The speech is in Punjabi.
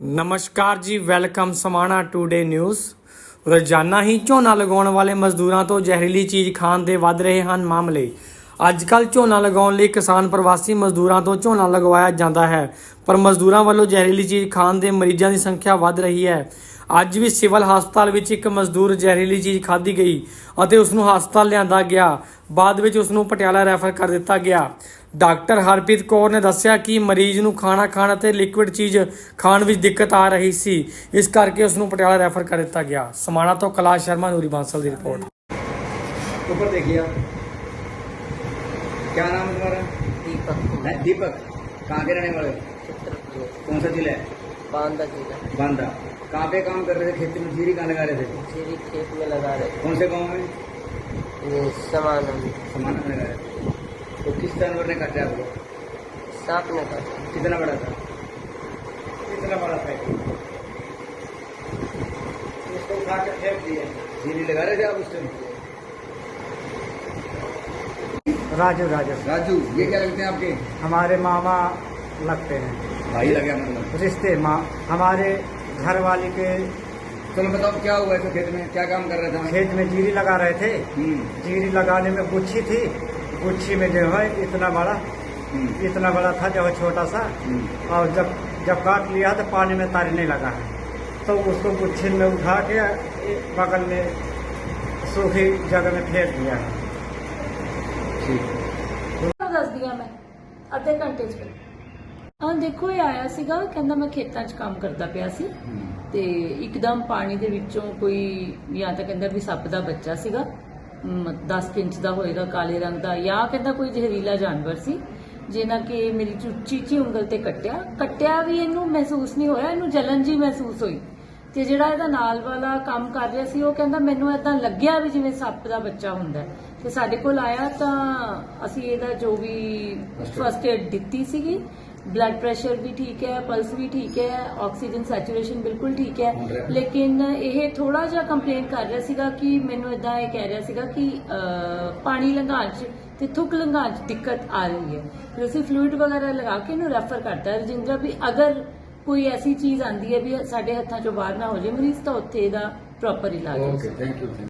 ਨਮਸਕਾਰ ਜੀ, ਵੈਲਕਮ ਸਮਾਣਾ ਟੂਡੇ ਨਿਊਜ਼। ਰੋਜ਼ਾਨਾ ਹੀ ਝੋਨਾ ਲਗਾਉਣ ਵਾਲੇ ਮਜ਼ਦੂਰਾਂ ਤੋਂ ਜ਼ਹਿਰੀਲੀ ਚੀਜ਼ ਖਾਣ ਦੇ ਵੱਧ ਰਹੇ ਹਨ ਮਾਮਲੇ। ਅੱਜ ਕੱਲ ਝੋਨਾ ਲਗਾਉਣ ਲਈ ਕਿਸਾਨ ਪ੍ਰਵਾਸੀ ਮਜ਼ਦੂਰਾਂ ਤੋਂ ਝੋਨਾ ਲਗਵਾਇਆ ਜਾਂਦਾ ਹੈ, ਪਰ ਮਜ਼ਦੂਰਾਂ ਵੱਲੋਂ ਜ਼ਹਿਰੀਲੀ ਚੀਜ਼ ਖਾਣ ਦੇ ਮਰੀਜ਼ਾਂ ਦੀ ਸੰਖਿਆ ਵੱਧ ਰਹੀ ਹੈ। ਅੱਜ ਵੀ ਸਿਵਲ ਹਸਪਤਾਲ ਵਿੱਚ ਇੱਕ ਮਜ਼ਦੂਰ ਜ਼ਹਿਰੀਲੀ ਚੀਜ਼ ਖਾਧੀ ਗਈ ਅਤੇ ਉਸ ਨੂੰ ਹਸਪਤਾਲ ਲਿਆਂਦਾ ਗਿਆ ਬਾਅਦ ਵਿੱਚ ਉਸ ਨੂੰ ਪਟਿਆਲਾ ਰੈਫਰ ਕਰ ਦਿੱਤਾ ਗਿਆ ਡਾਕਟਰ ਹਰਪ੍ਰੀਤ ਕੌਰ ਨੇ ਦੱਸਿਆ ਕਿ ਮਰੀਜ਼ ਨੂੰ ਖਾਣਾ ਖਾਣ ਅਤੇ ਲਿਕਵਿਡ ਚੀਜ਼ ਖਾਣ ਵਿੱਚ ਦਿੱਕਤ ਆ ਰਹੀ ਸੀ ਇਸ ਕਰਕੇ ਉਸ ਨੂੰ ਪਟਿਆਲਾ ਰੈਫਰ ਕਰ ਦਿੱਤਾ ਗਿਆ ਸਮਾਣਾ ਤੋਂ ਕੈਲਾਸ਼ ਸ਼ਰਮਾ ਨੂਰੀ ਬਾਂਸਲ ਦੀ ਰਿਪੋਰਟ ऊपर देखिए आप क्या नाम है तुम्हारा दीपक है कुमार दीपक कहाँ के रहने वाले हो? चित्र प्रदेश कौन सा जिला है बांदा जिला बांदा कहाँ पे काम कर रहे थे खेती में जीरी कहाँ लगा रहे थे? जीरी खेत में लगा रहे थे। कौन से गाँव में? ये सामान सामान में लगा रहे थे। तो किस जानवर ने काटा आपको? सांप ने काटा। कितना बड़ा था? कितना बड़ा था? इसको उठा के फेंक दिए जीरी लगा रहे थे आप उस टाइम राजू राजू। राजू ये क्या लगते हैं आपके? हमारे मामा लगते हैं। भाई लगे मतलब रिश्ते माँ हमारे घर वाले के चलो बताओ क्या हुआ था खेत में? क्या काम कर रहे थे? खेत में जीरी लगा रहे थे। हम्म। जीरी लगाने में गुच्छी थी। गुच्छी में जो है इतना बड़ा हम्म। इतना बड़ा था जो है छोटा सा। हम्म। और जब जब काट लिया तो पानी में तारने लगा है। तो उसको गुच्छी में उठा के बगल में सूखी जगह में फेंक दिया है। ठीक। दस दिया मैं घंटे ਹਾਂ ਦੇਖੋ ਇਹ ਆਇਆ ਸੀਗਾ ਕਹਿੰਦਾ ਮੈਂ ਖੇਤਾਂ 'ਚ ਕੰਮ ਕਰਦਾ ਪਿਆ ਸੀ ਤੇ ਇੱਕਦਮ ਪਾਣੀ ਦੇ ਵਿੱਚੋਂ ਕੋਈ ਜਾਂ ਤਾਂ ਕਹਿੰਦਾ ਵੀ ਸੱਪ ਦਾ ਬੱਚਾ ਸੀਗਾ 10 ਇੰਚ ਦਾ ਹੋਏਗਾ ਕਾਲੇ ਰੰਗ ਦਾ ਜਾਂ ਕਹਿੰਦਾ ਕੋਈ ਜ਼ਹਿਰੀਲਾ ਜਾਨਵਰ ਸੀ ਜਿਹਨਾਂ ਕਿ ਮੇਰੀ ਚੁੱਚੀ ਚੀ ਉਂਗਲ ਤੇ ਕੱਟਿਆ ਕੱਟਿਆ ਵੀ ਇਹਨੂੰ ਮਹਿਸੂਸ ਨਹੀਂ ਹੋਇਆ ਇਹਨੂੰ ਜਲਨ ਜੀ ਮਹਿਸੂਸ ਹੋਈ ਤੇ ਜਿਹੜਾ ਇਹਦਾ ਨਾਲ ਵਾਲਾ ਕੰਮ ਕਰ ਰਿਹਾ ਸੀ ਉਹ ਕਹਿੰਦਾ ਮੈਨੂੰ ਏਦਾਂ ਲੱਗਿਆ ਵੀ ਜਿਵੇਂ ਸੱਪ ਦਾ ਬੱਚਾ ਹੁੰਦਾ। ਤੇ ਸਾਡੇ ਕੋਲ ਆਇਆ ਤਾਂ ਅਸੀਂ ਇਹਦਾ ਜੋ ਵੀ ਫਸਟ ਏਡ ਦਿੱਤੀ ਸੀਗੀ ਬਲੱਡ ਪ੍ਰੈਸ਼ਰ ਵੀ ਠੀਕ ਹੈ ਪਲਸ ਵੀ ਠੀਕ ਹੈ ਆਕਸੀਜਨ ਸੈਚੂਰੇਸ਼ਨ ਬਿਲਕੁਲ ਠੀਕ ਹੈ ਲੇਕਿਨ ਇਹ ਥੋੜਾ ਜਿਹਾ ਕੰਪਲੇਂਟ ਕਰ ਰਿਹਾ ਸੀਗਾ ਕਿ ਮੈਨੂੰ ਇਦਾਂ ਇਹ ਕਹਿ ਰਿਹਾ ਸੀਗਾ ਕਿ ਅਹ, ਪਾਣੀ ਲੰਘਾਉਣ 'ਚ ਤੇ ਥੁੱਕ ਲੰਘਾਉਣ 'ਚ ਦਿੱਕਤ ਆ ਰਹੀ ਹੈ ਫਿਰ ਅਸੀਂ ਫਲੂਇਡ ਵਗੈਰਹ ਲਗਾ ਕੇ ਇਹਨੂੰ ਰੈਫਰ ਕਰਤਾ ਹੈ ਰਜਿੰਦਰਾ ਵੀ ਅਗਰ ਕੋਈ ਐਸੀ ਚੀਜ਼ ਆਂਦੀ ਹੈ ਵੀ ਸਾਡੇ ਹੱਥਾਂ ਚੋਂ ਬਾਹਰ ਨਾ ਹੋ ਜਾਏ ਮਰੀਜ਼ ਤਾਂ ਉੱਥੇ ਇਹਦਾ ਪ੍ਰੋਪਰ ਇਲਾਜ ਹੋ ओके थैंक यू